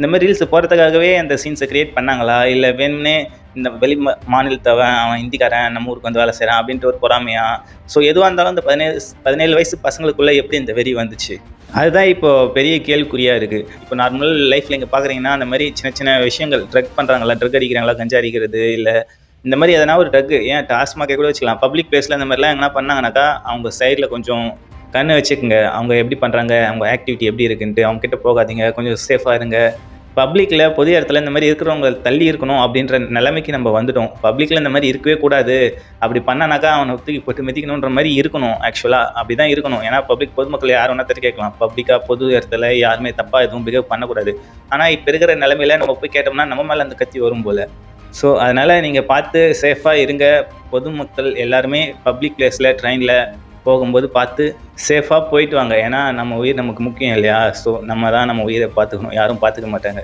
இந்த மாதிரி ரீல்ஸ் போகிறதுக்காகவே அந்த சீன்ஸை க்ரியேட் பண்ணாங்களா? இல்லை வேணும்னே இந்த வெளி மா- மாநிலத்தவன் அவன் இந்திக்காரன் நம்ம ஊருக்கு வந்து வேலை செய்கிறான் அப்படின்ட்டு ஒரு பொறாமையா? ஸோ எதுவாக இருந்தாலும் இந்த பதினேழு பதினேழு வயசு பசங்களுக்குள்ளே எப்படி இந்த வெறி வந்துச்சு? அதுதான் இப்போது பெரிய கேள்விக்குறியாக இருக்குது இப்போ நார்மல் லைஃப்பில் இங்கே பார்க்குறீங்கன்னா அந்த மாதிரி சின்ன சின்ன விஷயங்கள் ட்ரக் பண்ணுறாங்களா ட்ரக் அடிக்கிறாங்களா? கஞ்சா அடிக்கிறது இல்லை இந்த மாதிரி எதனா ஒரு ட்ரக் ஏன் டாஸ்மாகே கூட வச்சுக்கலாம். பப்ளிக் பிளேஸில் இந்த மாதிரிலாம் எங்கன்னா பண்ணாங்கனாக்கா அவங்க சைடில் கொஞ்சம் கண்ணு வச்சுக்கோங்க. அவங்க எப்படி பண்ணுறாங்க அவங்க ஆக்டிவிட்டி எப்படி இருக்குன்ட்டு அவங்க கிட்ட போகாதீங்க. கொஞ்சம் சேஃபாக இருங்க. பப்ளிக்கில் பொது இடத்துல இந்த மாதிரி இருக்கிறவங்க தள்ளி இருக்கணும் அப்படின்ற நிலைமைக்கு நம்ம வந்துட்டோம். பப்ளிக்கில் இந்த மாதிரி இருக்கவே கூடாது. அப்படி பண்ணானாக்கா அவனை தூக்கி போட்டு மிதிக்கணுன்ற மாதிரி இருக்கணும் ஆக்சுவலாக அப்படி தான் இருக்கணும். ஏன்னா பப்ளிக் பொதுமக்கள் யார் வேணா தட்டி கேட்கலாம். பப்ளிக்காக பொது இடத்துல யாருமே தப்பாக எதுவும் பிஹேவ் பண்ணக்கூடாது. ஆனால் இப்போ இருக்கிற நிலமையில நம்ம போய் கேட்டோம்னா நம்ம மேலே அந்த கத்தி வரும் போல். ஸோ அதனால் நீங்கள் பார்த்து சேஃபாக இருங்க. பொதுமக்கள் எல்லாருமே பப்ளிக் பிளேஸில் ட்ரெயினில் போகும்போது பார்த்து சேஃபாக போயிட்டு வாங்க. ஏன்னா நம்ம உயிர் நமக்கு முக்கியம் இல்லையா? ஸோ நம்ம தான் நம்ம உயிரை பார்த்துக்கணும். யாரும் பார்த்துக்க மாட்டாங்க.